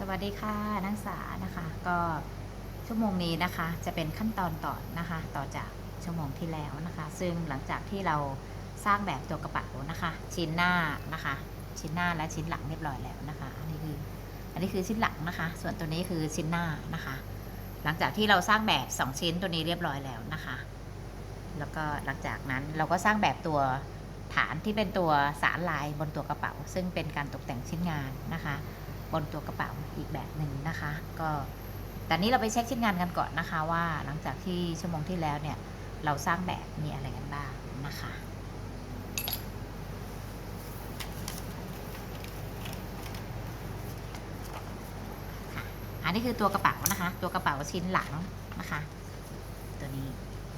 สวัสดีค่ะนักศึกษานะคะ ก็ชั่วโมงนี้นะคะ จะเป็นขั้นตอนต่อนะคะ ต่อจากชั่วโมงที่แล้วนะคะ ซึ่งหลังจากที่เราสร้างแบบตัวกระเป๋านะคะ ชิ้นหน้านะคะ ชิ้นหน้าและชิ้นหลังเรียบร้อยแล้วนะคะ อันนี้คืออันนี้คือชิ้นหลังนะคะ ส่วนตัวนี้คือชิ้นหน้านะคะ หลังจากที่เราสร้างแบบ 2 ชิ้นตัวนี้เรียบร้อยแล้วนะคะ แล้วก็หลังจากนั้นเราก็สร้างแบบตัวฐานที่เป็นตัวสารลายบนตัวกระเป๋า ซึ่งเป็นการตกแต่งชิ้นงานนะคะ นตัวกระเป๋าอีกแบบหนึ่งนะคะ ก็แต่นี้เราไปเช็คชิ้นงานกันก่อนนะคะว่าหลังจากที่ชั่วโมงที่แล้วเนี่ยเราสร้างแบบมีอะไรกันบ้างนะคะอันนี้คือตัวกระเป๋านะคะ ตัวกระเป๋าชิ้นหลังนะคะ ตัวนี้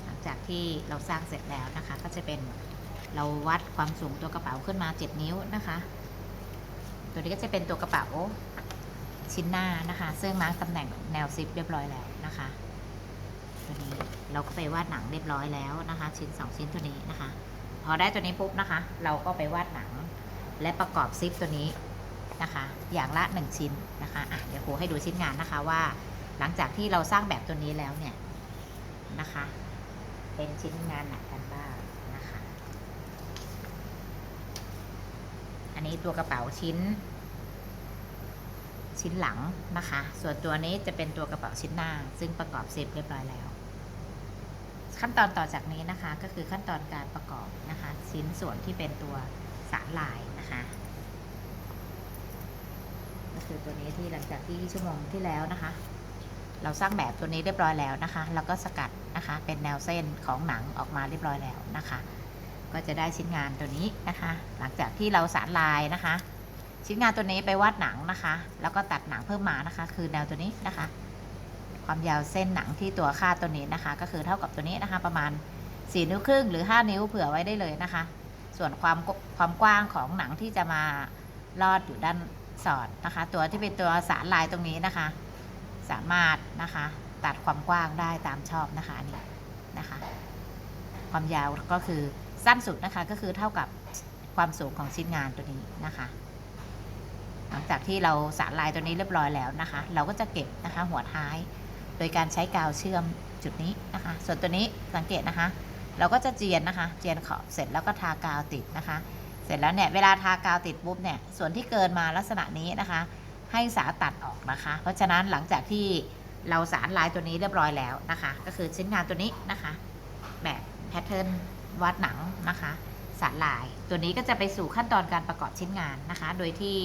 หลังจากที่เราสร้างเสร็จแล้วนะคะ ก็จะเป็นเราวัดความสูงตัวกระเป๋าขึ้นมา 7 นิ้วนะคะ ตัวนี้ก็จะเป็นตัวกระเป๋าชิ้นหน้านะคะ ซึ่งมาร์กตำแหน่งแนวซิปเรียบร้อยแล้วนะคะ ตัวนี้เราก็ไปวาดหนังเรียบร้อยแล้วนะคะ ชิ้น 2 ชิ้นตัวนี้นะคะ พอได้ตัวนี้ปุ๊บนะคะ เราก็ไปวาดหนังและประกอบซิปตัวนี้นะคะ อย่างละ 1 ชิ้นนะคะะเดี๋ยวครูให้ดูชิ้นงานนะคะว่า หลังจากที่เราสร้างแบบตัวนี้แล้วเนี่ยนะคะ เป็นชิ้นงานไหนกันบ้างนะคะ อันนี้ตัวกระเป๋าชิ้น ชิ้นหลังนะคะ ส่วนตัวนี้จะเป็นตัวกระเป๋าชิ้นหน้า ซึ่งประกอบเสร็จเรียบร้อยแล้ว ขั้นตอนต่อจากนี้นะคะ ก็คือขั้นตอนการประกอบนะคะ ชิ้นส่วนที่เป็นตัวสารลายนะคะก็คือตัวนี้ที่หลังจากที่ชั่วโมงที่แล้วนะคะ เราสร้างแบบตัวนี้เรียบร้อยแล้วนะคะ แล้วก็สกัดนะคะ เป็นแนวเส้นของหนังออกมาเรียบร้อยแล้วนะคะ ก็จะได้ชิ้นงานตัวนี้นะคะ หลังจากที่เราสารลายนะคะ ชิ้นงานตัวนี้ไปวาดหนังนะคะ แล้วก็ตัดหนังเพิ่มมานะคะ คือแนวตัวนี้นะคะ ความยาวเส้นหนังที่ตัวค่าตัวนี้นะคะ ก็คือเท่ากับตัวนี้นะคะ ประมาณ 4 นิ้วครึ่งหรือ 5 นิ้วเผื่อไว้ได้เลยนะคะ ส่วนความความกว้างของหนังที่จะมาลอดอยู่ด้านสอดนะคะ ตัวที่เป็นตัวสารลายตรงนี้นะคะ สามารถนะคะตัดความกว้างได้ตามชอบนะคะนี่นะคะ ความยาวก็คือสั้นสุดนะคะก็คือเท่ากับความสูงของชิ้นงานตัวนี้นะคะ หลังจากที่เราสารลายตัวนี้เรียบร้อยแล้วนะคะ เราก็จะเก็บนะคะหัวท้าย โดยการใช้กาวเชื่อมจุดนี้นะคะ ส่วนตัวนี้สังเกตนะคะ เราก็จะเจียนนะคะ เจียนขอบเสร็จแล้วก็ทากาวติดนะคะ เสร็จแล้วเนี่ยเวลาทากาวติดปุ๊บเนี่ยส่วนที่เกินมาลักษณะนี้นะคะ ให้สาตัดออกนะคะ เพราะฉะนั้นหลังจากที่เราสารลายตัวนี้เรียบร้อยแล้วนะคะ ก็คือชิ้นงานตัวนี้นะคะแบบแพทเทิร์นวัดหนังนะคะ สารลายตัวนี้ก็จะไปสู่ขั้นตอนการประกอบชิ้นงานนะคะ โดยที่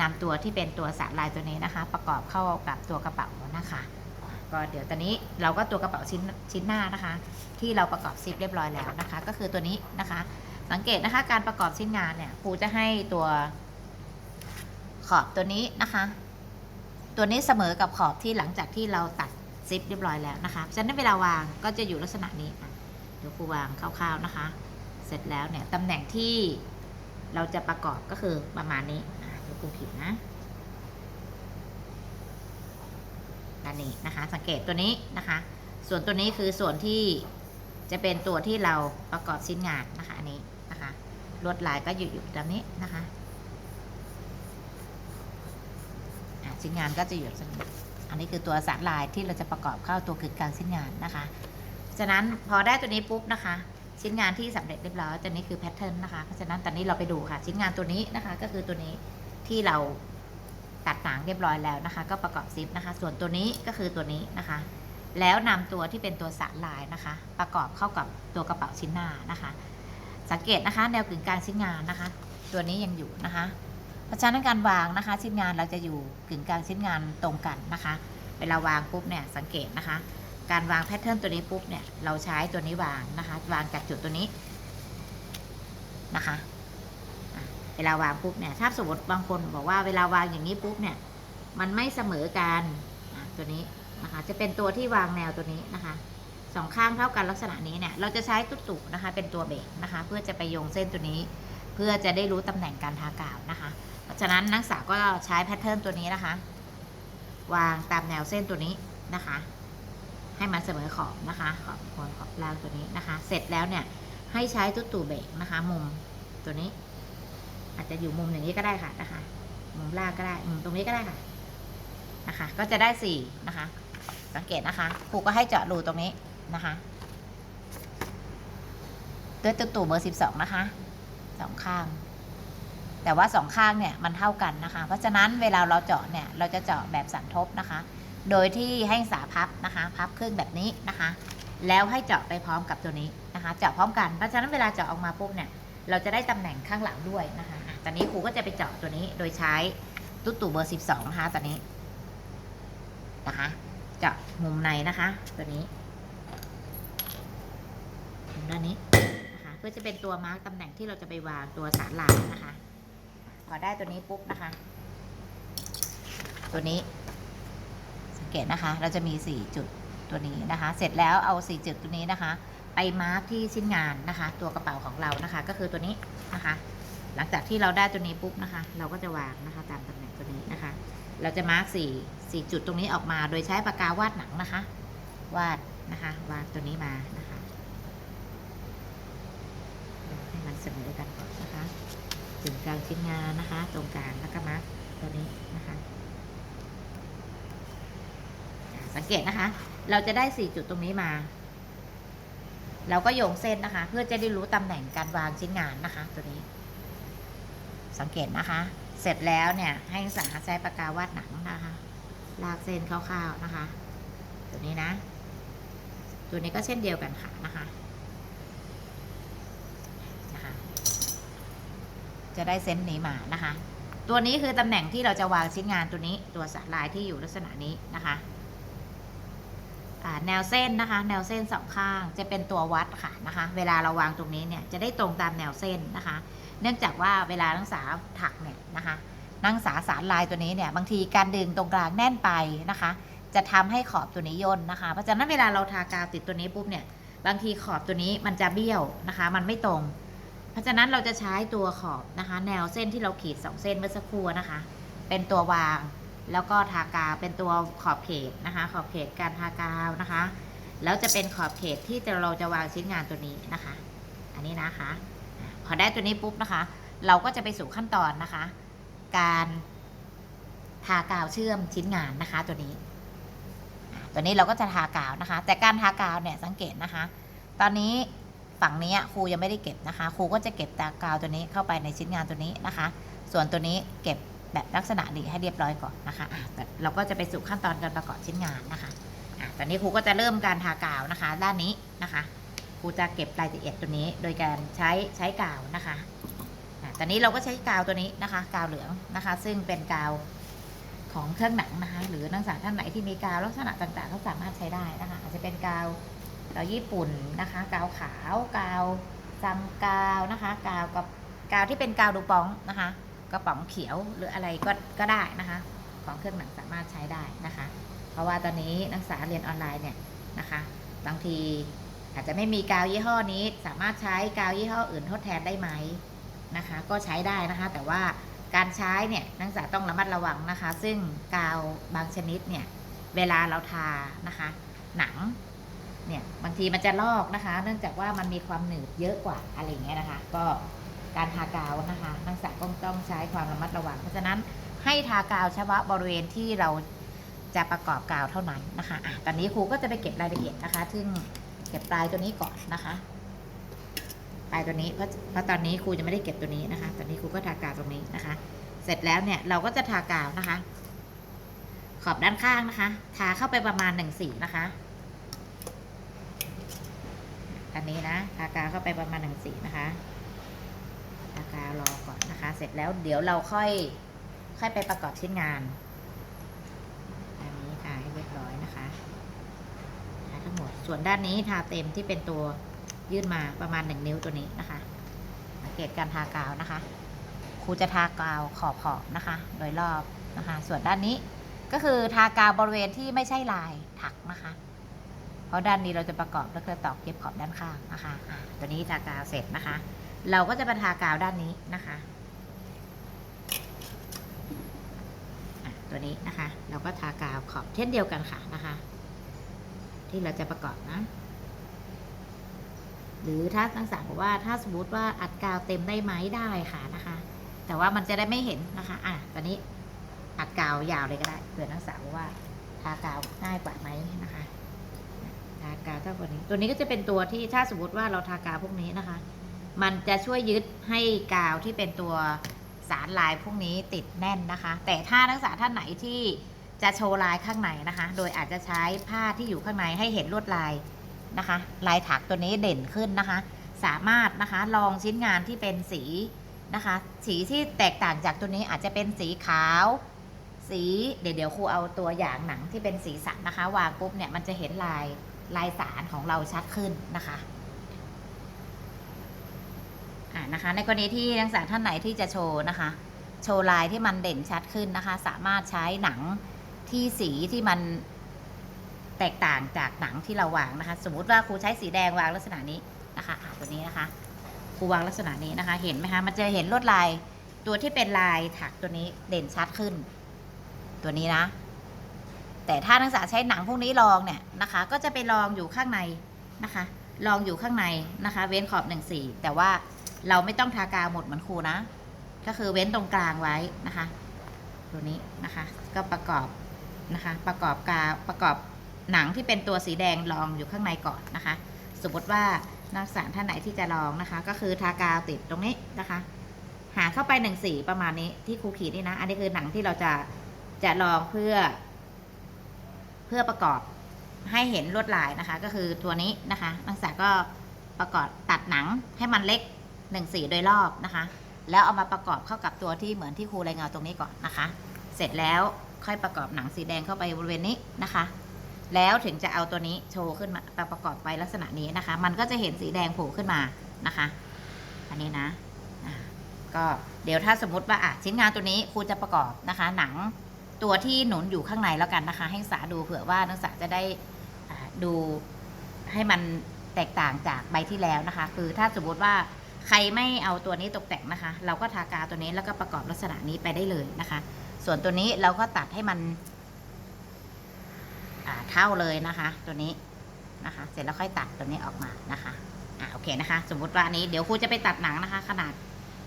นำตัวที่เป็นตัวสารลายตัวนี้นะคะ ประกอบเข้ากับตัวกระเป๋านะคะ ก็เดี๋ยวตอนนี้เราก็ตัวกระเป๋าชิ้นชิ้นหน้านะคะ ที่เราประกอบซิปเรียบร้อยแล้วนะคะ ก็คือตัวนี้นะคะ สังเกตนะคะการประกอบชิ้นงานเนี่ยครูจะให้ตัวขอบตัวนี้นะคะ ตัวนี้เสมอกับขอบที่หลังจากที่เราตัดซิปเรียบร้อยแล้วนะคะฉะนั้นเวลาวางก็จะอยู่ลักษณะนี้เดี๋ยวครูวางคร่าวๆนะคะ เสร็จแล้วเนี่ยตำแหน่งที่เราจะประกอบก็คือประมาณนี้ ดี๋ยวครูผิดนะอันนี้นะคะ สังเกตตัวนี้นะคะ ส่วนตัวนี้คือส่วนที่จะเป็นตัวที่เราประกอบชิ้นงานนะคะ อันนี้นะคะลวดลายก็อยู่อยู่ตรงนี้นะคะชิ้นงานก็จะอยู่ตรงนี้อันนี้คือตัวสารลายที่เราจะประกอบเข้าตัวกึ่งกลางชิ้นงานนะคะฉะนั้นพอได้ตัวนี้ปุ๊บนะคะ ชิ้นงานที่สำเร็จเรียบร้อยตัวนี้คือแพทเทิร์นนะคะเพราะฉะนั้นตอนนี้เราไปดูค่ะ ชิ้นงานตัวนี้นะคะ ก็คือตัวนี้ ที่เราตัดหนังเรียบร้อยแล้วนะคะ ก็ประกอบซิปนะคะ ส่วนตัวนี้ก็คือตัวนี้นะคะ แล้วนำตัวที่เป็นตัวสารลายนะคะ ประกอบเข้ากับตัวกระเป๋าชิ้นหน้านะคะ สังเกตนะคะ แนวกึ่งกลางชิ้นงานนะคะ ตัวนี้ยังอยู่นะคะ เพราะฉะนั้นการวางนะคะ ชิ้นงานเราจะอยู่กึ่งกลางชิ้นงานตรงกันนะคะ เวลาวางปุ๊บเนี่ยสังเกตนะคะ การวางแพทเทิร์นตัวนี้ปุ๊บเนี่ยเราใช้ตัวนี้วางนะคะ วางจากจุดตัวนี้นะคะ เวลาวางปุ๊บเนี่ยถ้าสมมติบางคนบอกว่าเวลาวางอย่างนี้ปุ๊บเนี่ย มันไม่เสมอกันตัวนี้นะคะ จะเป็นตัวที่วางแนวตัวนี้นะคะสองข้างเท่ากันลักษณะนี้เนี่ย เราจะใช้ตุ๊ตุนะคะ เป็นตัวเบรกนะคะ เพื่อจะไปโยงเส้นตัวนี้ เพื่อจะได้รู้ตำแหน่งการทากาวนะคะ เพราะฉะนั้นนักศึกษาก็ใช้แพทเทิร์นตัวนี้นะคะ วางตามแนวเส้นตัวนี้นะคะ ให้มันเสมอขอบนะคะขอบโคนขอบล่างตัวนี้นะคะ เสร็จแล้วเนี่ยให้ใช้ตุ๊ตู่เบรกนะคะ มุมตัวนี้ อาจจะอยู่มุมอย่างนี้ก็ได้ค่ะนะคะ มุมล่างก็ได้มุมตรงนี้ก็ได้ค่ะนะคะ ก็จะได้สี่นะคะ สังเกตนะคะครูก็ให้เจาะรูตรงนี้นะคะด้วยตัวตู่เบอร์สิบสองนะคะสองข้าง แต่ว่าสองข้างเนี่ยมันเท่ากันนะคะ เพราะฉะนั้นเวลาเราเจาะเนี่ยเราจะเจาะแบบสันทบนะคะ โดยที่ให้สาพับนะคะ พับครึ่งแบบนี้นะคะ แล้วให้เจาะไปพร้อมกับตัวนี้นะคะ เจาะพร้อมกัน เพราะฉะนั้นเวลาเจาะออกมาปุ๊บเนี่ยเราจะได้ตำแหน่งข้างหลังด้วยนะคะ อะตอนนี้ครูก็จะไปเจาะตัวนี้โดยใช้ตุ๊ตู่เบอร์ 12 นะคะ ตอนนี้นะคะ เจาะมุมในนะคะ ตัวนี้มุมด้านนี้นะคะ เพื่อจะเป็นตัวมาร์กตำแหน่งที่เราจะไปวางตัวสารลายนะคะ พอได้ตัวนี้ปุ๊บนะคะ ตัวนี้สังเกตนะคะ เราจะมี 4 จุดตัวนี้นะคะ เสร็จแล้วเอา 4 จุดตัวนี้นะคะ ไปมาร์กที่ชิ้นงานนะคะ ตัวกระเป๋าของเรานะคะ ก็คือตัวนี้นะคะ หลังจากที่เราได้ตัวนี้ปุ๊บนะคะ เราก็จะวางนะคะตามตำแหน่งตัวนี้นะคะ เราจะมาร์กสี่สี่จุดตรงนี้ออกมา โดยใช้ปากกาวาดหนังนะคะ วาดนะคะวาดตัวนี้มานะคะให้มันเสมอกันก่อนนะคะถึงกลางชิ้นงานนะคะ ตรงกลางแล้วก็มาร์กตัวนี้นะคะสังเกตนะคะ เราจะได้สี่จุดตรงนี้มาเราก็โยงเส้นนะคะ เพื่อจะได้รู้ตำแหน่งการวางชิ้นงานนะคะ ตัวนี้ สังเกตนะคะ เสร็จแล้วเนี่ยให้นักศึกษาใช้ปากกาวาดหนังนะคะ ลากเส้นคร่าวๆนะคะ ตัวนี้นะ ตัวนี้ก็เช่นเดียวกันค่ะนะคะนะคะ จะได้เส้นนี้มานะคะ ตัวนี้คือตำแหน่งที่เราจะวางชิ้นงานตัวนี้ ตัวสลายที่อยู่ลักษณะนี้นะคะแนวเส้นนะคะ แนวเส้นสองข้างจะเป็นตัววัดค่ะนะคะ เวลาเราวางตรงนี้เนี่ยจะได้ตรงตามแนวเส้นนะคะ เนื่องจากว่าเวลานักศึกษาถักเนี่ยนะคะนักศึกษาสารลายตัวนี้เนี่ยบางทีการดึงตรงกลางแน่นไปนะคะ จะทำให้ขอบตัวนี้ย่นนะคะ เพราะฉะนั้นเวลาเราทากาวติดตัวนี้ปุ๊บเนี่ยบางทีขอบตัวนี้มันจะเบี้ยวนะคะ มันไม่ตรง เพราะฉะนั้นเราจะใช้ตัวขอบนะคะ แนวเส้นที่เราขีดสองเส้นเมื่อสักครู่นะคะ เป็นตัววางแล้วก็ทากาวเป็นตัวขอบเขตนะคะ ขอบเขตการทากาวนะคะ แล้วจะเป็นขอบเขตที่จะเราจะวางชิ้นงานตัวนี้นะคะ อันนี้นะคะ พอได้ตัวนี้ปุ๊บนะคะ เราก็จะไปสู่ขั้นตอนนะคะ การทากาวเชื่อมชิ้นงานนะคะ ตัวนี้ ตัวนี้เราก็จะทากาวนะคะ แต่การทากาวเนี่ยสังเกตนะคะ ตอนนี้ฝั่งนี้ครูยังไม่ได้เก็บนะคะ ครูก็จะเก็บตากาวตัวนี้เข้าไปในชิ้นงานตัวนี้นะคะ ส่วนตัวนี้เก็บแบบลักษณะนี้ให้เรียบร้อยก่อนนะคะะแต่เราก็จะไปสู่ขั้นตอนการประกอบชิ้นงานนะคะอะตอนนี้ครูก็จะเริ่มการทากาวนะคะ ด้านนี้นะคะ ครูจะเก็บรายละเอียดตัวนี้ โดยการใช้ใช้กาวนะคะตอนนี้เราก็ใช้กาวตัวนี้นะคะ กาวเหลืองนะคะ ซึ่งเป็นกาวของเครื่องหนังนะคะ หรือนักศึกษาท่านไหนที่มีกาวลักษณะต่างๆ ก็สามารถใช้ได้นะคะ อาจจะเป็นกาวกาวญี่ปุ่นนะคะ กาวขาว กาวซัมกาวนะคะ กาวกับกาวที่เป็นกาวดูปองนะคะ กระป๋องเขียวหรืออะไรก็ก็ได้นะคะ ของเครื่องหนังสามารถใช้ได้นะคะ เพราะว่าตอนนี้นักศึกษาเรียนออนไลน์เนี่ยนะคะ บางที อาจจะไม่มีกาวยี่ห้อนี้ สามารถใช้กาวยี่ห้ออื่นทดแทนได้ไหมนะคะ ก็ใช้ได้นะคะ แต่ว่าการใช้เนี่ยนักศึกษาต้องระมัดระวังนะคะ ซึ่งกาวบางชนิดเนี่ยเวลาเราทานะคะ หนังเนี่ยบางทีมันจะลอกนะคะ เนื่องจากว่ามันมีความหนืดเยอะกว่าอะไรอย่างเงี้ยนะคะ ก็การทากาวนะคะนักศึกษาก็ต้องใช้ความระมัดระวัง เพราะฉะนั้นให้ทากาวเฉพาะบริเวณที่เราจะประกอบกาวเท่านั้นนะคะอะตอนนี้ครูก็จะไปเก็บรายละเอียดนะคะ ซึ่ง เก็บปลายตัวนี้ก่อนนะคะปลายตัวนี้เพราะเพราะตอนนี้ครูจะไม่ได้เก็บตัวนี้นะคะ ตอนนี้ครูก็ทากาวตรงนี้นะคะ เสร็จแล้วเนี่ยเราก็จะทากาวนะคะ ขอบด้านข้างนะคะ ทาเข้าไปประมาณหนึ่งสีนะคะอันนี้นะทากาวเข้าไปประมาณหนึ่งสีนะคะทากาวรอก่อนนะคะ เสร็จแล้วเดี๋ยวเราค่อยค่อยไปประกอบชิ้นงาน อันนี้ทาให้เรียบร้อยนะคะ ทาทั้ง หมด ส่วนด้านนี้ทาเต็มที่เป็นตัวยื่นมาประมาณหนึ่งนิ้วตัวนี้นะคะสังเกตการทากาวนะคะครูจะทากาวขอบขอบนะคะ โดยรอบนะคะ ส่วนด้านนี้ก็คือทากาวบริเวณที่ไม่ใช่ลายถักนะคะ เพราะด้านนี้เราจะประกอบแล้วก็ตอกเย็บขอบด้านข้างนะคะะตัวนี้ทากาวเสร็จนะคะ เราก็จะมาทากาวด้านนี้นะคะะตัวนี้นะคะ เราก็ทากาวขอบเช่นเดียวกันค่ะนะคะ ที่เราจะประกอบนะ หรือถ้านักศึกษาบอกว่าถ้าสมมติว่าอัดกาวเต็มได้ไหมได้ค่ะนะคะ แต่ว่ามันจะได้ไม่เห็นนะคะ อะตอนนี้อัดกาวยาวเลยก็ได้เผื่อนักศึกษาว่าทากาวง่ายกว่าไหมนะคะทากาวเท่ากับนี้ ตัวนี้ก็จะเป็นตัวที่ถ้าสมมติว่าเราทากาวพวกนี้นะคะ มันจะช่วยยึดให้กาวที่เป็นตัวสารลายพวกนี้ติดแน่นนะคะ แต่ถ้านักศึกษาท่านไหนที่ จะโชว์ลายข้างในนะคะ โดยอาจจะใช้ผ้าที่อยู่ข้างในให้เห็นลวดลายนะคะ ลายถักตัวนี้เด่นขึ้นนะคะ สามารถนะคะลองชิ้นงานที่เป็นสีนะคะ สีที่แตกต่างจากตัวนี้อาจจะเป็นสีขาว สีเดี๋ยวเดี๋ยวครูเอาตัวอย่างหนังที่เป็นสีสันนะคะ วางปุ๊บเนี่ยมันจะเห็นลายลายสารของเราชัดขึ้นนะคะอ่านะคะ ในกรณีที่นักศึกษาท่านไหนที่จะโชว์นะคะ โชว์ลายที่มันเด่นชัดขึ้นนะคะ สามารถใช้หนัง ที่สีที่มันแตกต่างจากหนังที่เราวางนะคะ สมมุติว่าครูใช้สีแดงวางลักษณะนี้นะคะตัวนี้นะคะครูวางลักษณะนี้นะคะ เห็นไหมคะมันจะเห็นลวดลายตัวที่เป็นลายถักตัวนี้เด่นชัดขึ้น ตัวนี้นะ แต่ถ้านักศึกษาใช้หนังพวกนี้ลองเนี่ยนะคะ ก็จะไปลองอยู่ข้างในนะคะ ลองอยู่ข้างในนะคะ เว้นขอบหนึ่งสี่แต่ว่าเราไม่ต้องทากาวหมดเหมือนครูนะ ก็คือเว้นตรงกลางไว้นะคะ ตัวนี้นะคะ ก็ประกอบ นะคะ ประกอบกาประกอบหนังที่เป็นตัวสีแดงลองอยู่ข้างในก่อนนะคะ สมมติว่านักศึกษาท่านไหนที่จะลองนะคะ ก็คือทากาวติดตรงนี้นะคะ หาเข้าไปหนึ่งสีประมาณนี้ที่ครูขีดนี่นะ อันนี้คือหนังที่เราจะจะลองเพื่อ เพื่อประกอบให้เห็นลวดลายนะคะ ก็คือตัวนี้นะคะนักศึกษาก็ประกอบตัดหนังให้มันเล็กหนึ่งสีโดยรอบนะคะ แล้วเอามาประกอบเข้ากับตัวที่เหมือนที่ครูรายงานตรงนี้ก่อนนะคะ เสร็จแล้ว ค่อยประกอบหนังสีแดงเข้าไปบริเวณนี้นะคะ แล้วถึงจะเอาตัวนี้โชว์ขึ้นมาประกอบไปลักษณะนี้นะคะ มันก็จะเห็นสีแดงโผล่ขึ้นมานะคะ อันนี้นะก็เดี๋ยวถ้าสมมติว่าอะชิ้นงานตัวนี้ครูจะประกอบนะคะ หนังตัวที่หนุนอยู่ข้างในแล้วกันนะคะ ให้นักศึกษาดูเผื่อว่านักศึกษาจะได้ดูให้มันแตกต่างจากใบที่แล้วนะคะ คือถ้าสมมติว่าใครไม่เอาตัวนี้ตกแต่งนะคะ เราก็ทากาตัวนี้แล้วก็ประกอบลักษณะนี้ไปได้เลยนะคะ ส่วนตัวนี้เราก็ตัดให้มันเท่าเลยนะคะ ตัวนี้นะคะ เสร็จแล้วค่อยตัดตัวนี้ออกมานะคะอ่าโอเคนะคะ สมมติว่านนี้เดี๋ยวครูจะไปตัดหนังนะคะ ขนาด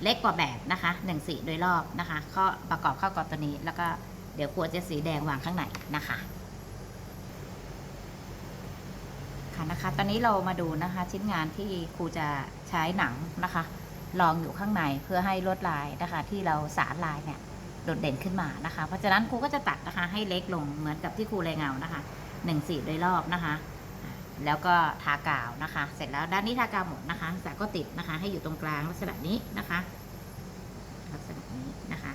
เล็กกว่าแบบนะคะหนึ่งสีโดยรอบนะคะก็ประกอบเข้ากับตัวนี้ แล้วก็เดี๋ยวครูจะสีแดงวางข้างในนะคะค่ะนะคะ ตอนนี้เรามาดูนะคะ ชิ้นงานที่ครูจะใช้หนังนะคะลองอยู่ข้างในเพื่อให้ลวดลายนะคะ ที่เราสารลายเนี่ย โดดเด่นขึ้นมานะคะ เพราะฉะนั้นครูก็จะตัดนะคะให้เล็กลงเหมือนกับที่ครูรายงานะคะหนึ่งสีโดยรอบนะคะ แล้วก็ทากาวนะคะ เสร็จแล้วด้านนี้ทากาวหมดนะคะแต่ก็ติดนะคะ ให้อยู่ตรงกลางลักษณะนี้นะคะ ลักษณะนี้นะคะ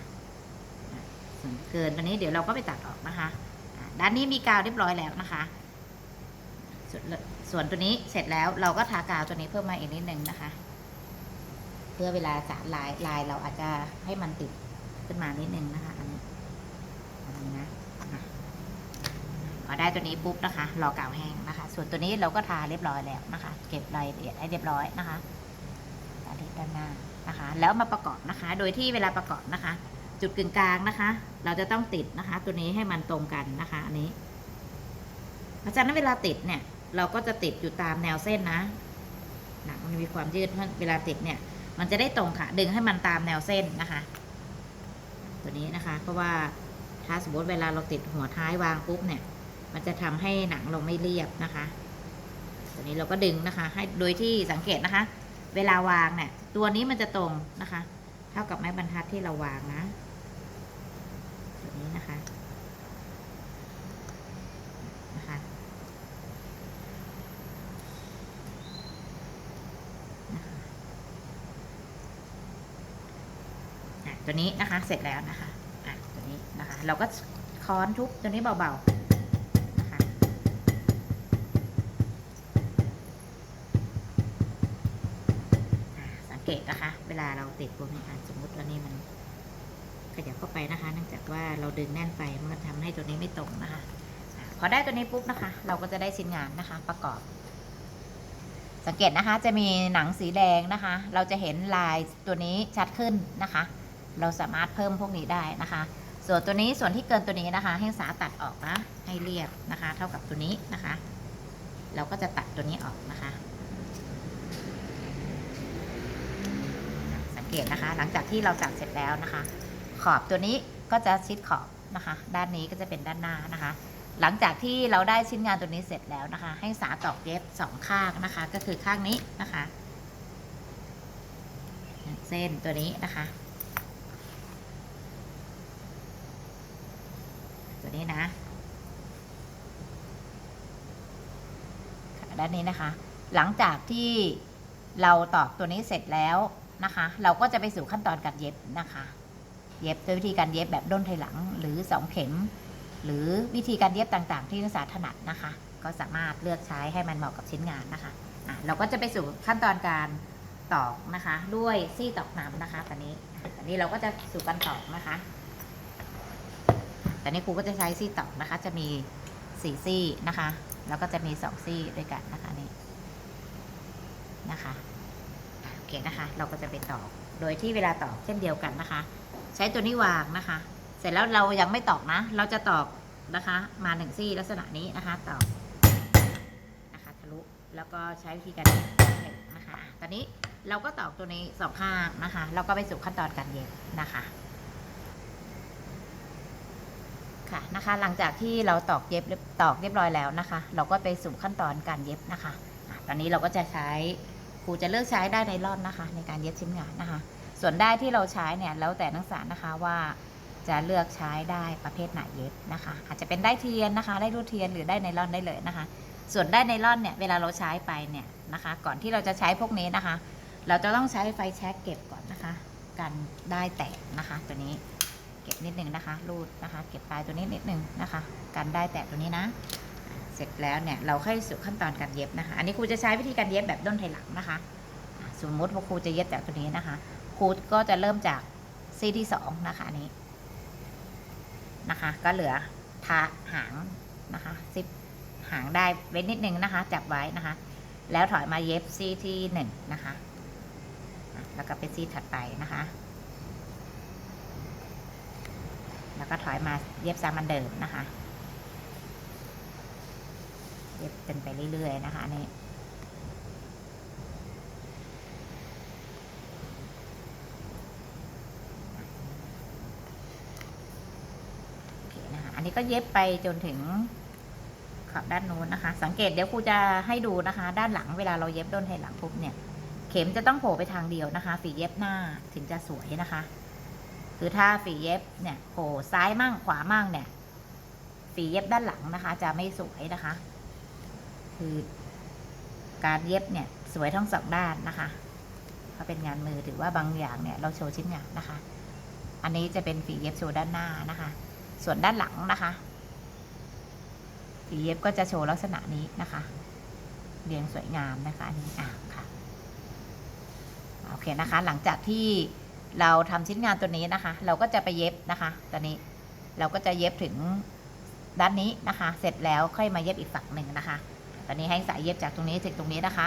ส่วนเกินตัวนี้เดี๋ยวเราก็ไปตัดออกนะคะ ด้านนี้มีกาวเรียบร้อยแล้วนะคะส่วนส่วนตัวนี้เสร็จแล้วเราก็ทากาวตัวนี้เพิ่มมาอีกนิดนึงนะคะ เพื่อเวลาสารลายลายเราอาจจะให้มันติด ขึ้นมานิดนึงนะคะ อันนี้อันนี้นะพอได้ตัวนี้ปุ๊บนะคะ รอกาวแห้งนะคะ ส่วนตัวนี้เราก็ทาเรียบร้อยแล้วนะคะ เก็บรายละเอียดให้เรียบร้อยนะคะตาที่ด้านหน้านะคะ แล้วมาประกอบนะคะ โดยที่เวลาประกอบนะคะ จุดกึ่งกลางนะคะ เราจะต้องติดนะคะ ตัวนี้ให้มันตรงกันนะคะ อันนี้เพราะฉะนั้นเวลาติดเนี่ย เราก็จะติดอยู่ตามแนวเส้นนะหนังมันมีความยืดเพราะเวลาติดเนี่ย มันจะได้ตรงค่ะ ดึงให้มันตามแนวเส้นนะคะ ตัวนี้นะคะ เพราะว่าถ้าสมมติเวลาเราติดหัวท้ายวางปุ๊บเนี่ย มันจะทำให้หนังเราไม่เรียบนะคะ ตัวนี้เราก็ดึงนะคะ ให้โดยที่สังเกตนะคะ เวลาวางเนี่ย ตัวนี้มันจะตรงนะคะ เท่ากับไม้บรรทัดที่เราวางนะ ตัวนี้นะคะนะคะอะ ตัวนี้นะคะ เสร็จแล้วนะคะอะตัวนี้นะคะ เราก็ค้อนทุบตัวนี้เบาๆนะคะสังเกตนะคะ เวลาเราติดพวกนี้สมมติว่านี่มันขยับเข้าไปนะคะ เนื่องจากว่าเราดึงแน่นไปมันทำให้ตัวนี้ไม่ตรงนะคะพอได้ตัวนี้ปุ๊บนะคะ เราก็จะได้ชิ้นงานนะคะ ประกอบ สังเกตนะคะ จะมีหนังสีแดงนะคะ เราจะเห็นลายตัวนี้ชัดขึ้นนะคะ เราสามารถเพิ่มพวกนี้ได้นะคะ ส่วนตัวนี้ส่วนที่เกินตัวนี้นะคะ ให้สาตัดออกนะให้เรียบนะคะ เท่ากับตัวนี้นะคะ เราก็จะตัดตัวนี้ออกนะคะ สังเกตนะคะ หลังจากที่เราตัดเสร็จแล้วนะคะ ขอบตัวนี้ก็จะชิดขอบนะคะ ด้านนี้ก็จะเป็นด้านหน้านะคะหลังจากที่เราได้ชิ้นงานตัวนี้เสร็จแล้วนะคะ ให้สาตอกเย็บสองข้างนะคะ ก็คือข้างนี้นะคะ เส้นตัวนี้นะคะ ตัวนี้นะด้านนี้นะคะ หลังจากที่เราตอกตัวนี้เสร็จแล้วนะคะ เราก็จะไปสู่ขั้นตอนการเย็บนะคะ เย็บโดยวิธีการเย็บแบบด้นถอยหลังหรือสองเข็ม หรือวิธีการเย็บต่างๆ ที่นักศึกษาถนัดนะคะ ก็สามารถเลือกใช้ให้มันเหมาะกับชิ้นงานนะคะอะเราก็จะไปสู่ขั้นตอนการตอกนะคะ ด้วยซี่ตอกน้ำนะคะ ตอนนี้ ตอนนี้เราก็จะสู่การตอกนะคะ แตอนนี้ครูก็จะใช้ซี่ตอกนะคะ จะมีสี่ซี่นะคะ แล้วก็จะมีสองซี่ด้วยกันนะคะนี่นะคะอะโอเคนะคะ เราก็จะไปตอกโดยที่เวลาตอกเช่นเดียวกันนะคะ ใช้ตัวนี้วางนะคะ เสร็จแล้วเรายังไม่ตอกนะ เราจะตอกนะคะ มาหนึ่งซี่ลักษณะนี้นะคะตอกนะคะทะลุแล้วก็ใช้วิธีการเย็บนะคะ ตอนนี้เราก็ตอกตัวนี้สองข้างนะคะ เราก็ไปสู่ขั้นตอนการเย็บนะคะ ค่ะนะคะ หลังจากที่เราตอกเย็บตอกเรียบร้อยแล้วนะคะ เราก็ไปสู่ขั้นตอนการเย็บนะคะอะตอนนี้เราก็จะใช้ครูจะเลือกใช้ได้ในร่อนนะคะ ในการเย็บชิ้นงานนะคะ ส่วนได้ที่เราใช้เนี่ยแล้วแต่นักศึกษานะคะว่าจะเลือกใช้ได้ประเภทไหนเย็บนะคะ อาจจะเป็นได้เทียนนะคะ ได้รูดเทียนหรือได้ไนล่อนได้เลยนะคะ ส่วนได้ไนล่อนเนี่ยเวลาเราใช้ไปเนี่ยนะคะ ก่อนที่เราจะใช้พวกนี้นะคะ เราจะต้องใช้ไฟแช็กเก็บก่อนนะคะ กันได้แตกนะคะตัวนี้ เก็บนิดนึงนะคะ รูดนะคะ เก็บปลายตัวนี้นิดนึงนะคะ กันได้แตกตัวนี้นะ เสร็จแล้วเนี่ยเราค่อยสู่ขั้นตอนการเย็บนะคะ อันนี้ครูจะใช้วิธีการเย็บแบบด้นไถหลังนะคะ สมมติว่าครูจะเย็บจากตัวนี้นะคะ ครูก็จะเริ่มจากซี่ที่สองนะคะอันนี้นะคะ ก็เหลือทาหางนะคะซิปหางได้เว้นนิดนึงนะคะ จับไว้นะคะ แล้วถอยมาเย็บซี่ที่หนึ่งนะคะอะแล้วก็เป็นซี่ถัดไปนะคะ แล้วก็ถอยมาเย็บซ้ำมันเดิมนะคะ เย็บเป็นไปเรื่อย ๆ นะคะนี่อันนี้ก็เย็บไปจนถึงขอบด้านนู้นนะคะ สังเกตเดี๋ยวครูจะให้ดูนะคะ ด้านหลังเวลาเราเย็บด้นไทหลังปุ๊บเนี่ย เข็มจะต้องโผล่ไปทางเดียวนะคะฝีเย็บหน้าถึงจะสวยนะคะ คือถ้าฝีเย็บเนี่ยโผล่ซ้ายมั่งขวามั่งเนี่ยฝีเย็บด้านหลังนะคะ จะไม่สวยนะคะ คือการเย็บเนี่ยสวยทั้งสองด้านนะคะเพราะเป็นงานมือถือว่าบางอย่างเนี่ย เราโชว์ชิ้นงานนะคะ อันนี้จะเป็นฝีเย็บโชว์ด้านหน้านะคะ ส่วนด้านหลังนะคะฝีเย็บก็จะโชว์ลักษณะนี้นะคะเรียงสวยงามนะคะอันนี้อะค่ะโอเคนะคะ หลังจากที่ เราทำชิ้นงานตัวนี้นะคะ เราก็จะไปเย็บนะคะตอนนี้เราก็จะเย็บถึงด้านนี้นะคะ เสร็จแล้วค่อยมาเย็บอีกฝั่งหนึ่งนะคะ ตอนนี้ให้สายเย็บจากตรงนี้ถึงตรงนี้นะคะ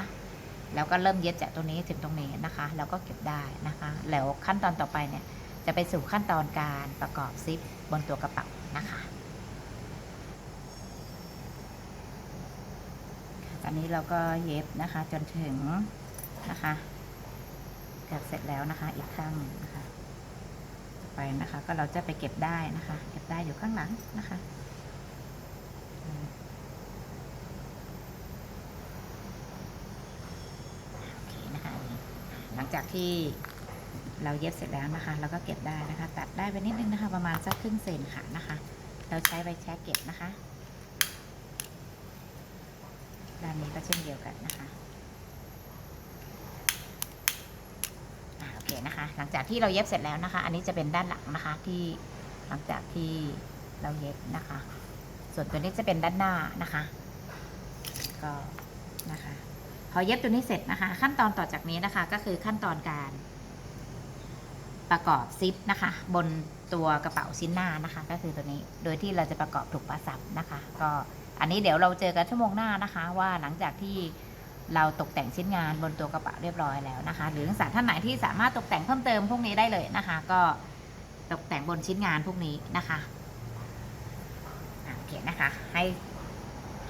แล้วก็เริ่มเย็บจากตรงนี้ถึงตรงนี้นะคะ แล้วก็เก็บได้นะคะ แล้วขั้นตอนต่อไปเนี่ย จะไปสู่ขั้นตอนการประกอบซิปบนตัวกระเป๋านะคะ ตอนนี้เราก็เย็บนะคะจนถึงนะคะ เกือบเสร็จแล้วนะคะ อีกข้างนะคะ ไปนะคะ ก็เราจะไปเก็บได้นะคะ เก็บได้อยู่ข้างหลังนะคะโอเคนะคะหลังจากที่เราเย็บเสร็จแล้วนะคะ เราก็เก็บได้นะคะ ตัดได้ไปนิดนึงนะคะ ประมาณสักครึ่งเซนค่ะนะคะ เราใช้ใบแช็กเก็บนะคะ ด้านนี้ก็เช่นเดียวกันนะคะอ่าโอ เคนะคะ หลังจากที่เราเย็บเสร็จแล้วนะคะ อันนี้จะเป็นด้านหลังนะคะที่หลังจากที่เราเย็บนะคะ ส่วนตัวนี้จะเป็นด้านหน้านะคะ ก็นะคะพอเย็บตัวนี้เสร็จนะคะ ขั้นตอนต่อจากนี้นะคะ ก็คือขั้นตอนการประกอบซิปนะคะ บนตัวกระเป๋าชิ้นหน้านะคะ ก็คือตัวนี้โดยที่เราจะประกอบถูกประสับนะคะ ก็อันนี้เดี๋ยวเราเจอกันชั่วโมงหน้านะคะ ว่าหลังจากที่ เราตกแต่งชิ้นงานบนตัวกระเป๋าเรียบร้อยแล้วนะคะ หรือนักศึกษาท่านไหนที่สามารถตกแต่งเพิ่มเติมพวกนี้ได้เลยนะคะ ก็ตกแต่งบนชิ้นงานพวกนี้นะคะโอเคนะคะ ให้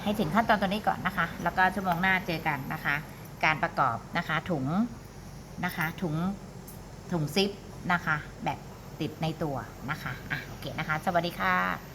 ให้ถึงขั้นตอนตัวนี้ก่อนนะคะ แล้วก็ชั่วโมงหน้าเจอกันนะคะ การประกอบนะคะถุงนะคะ ถุงถุงซิปนะคะ แบบติดในตัวนะคะอะโอเคนะคะ สวัสดีค่ะ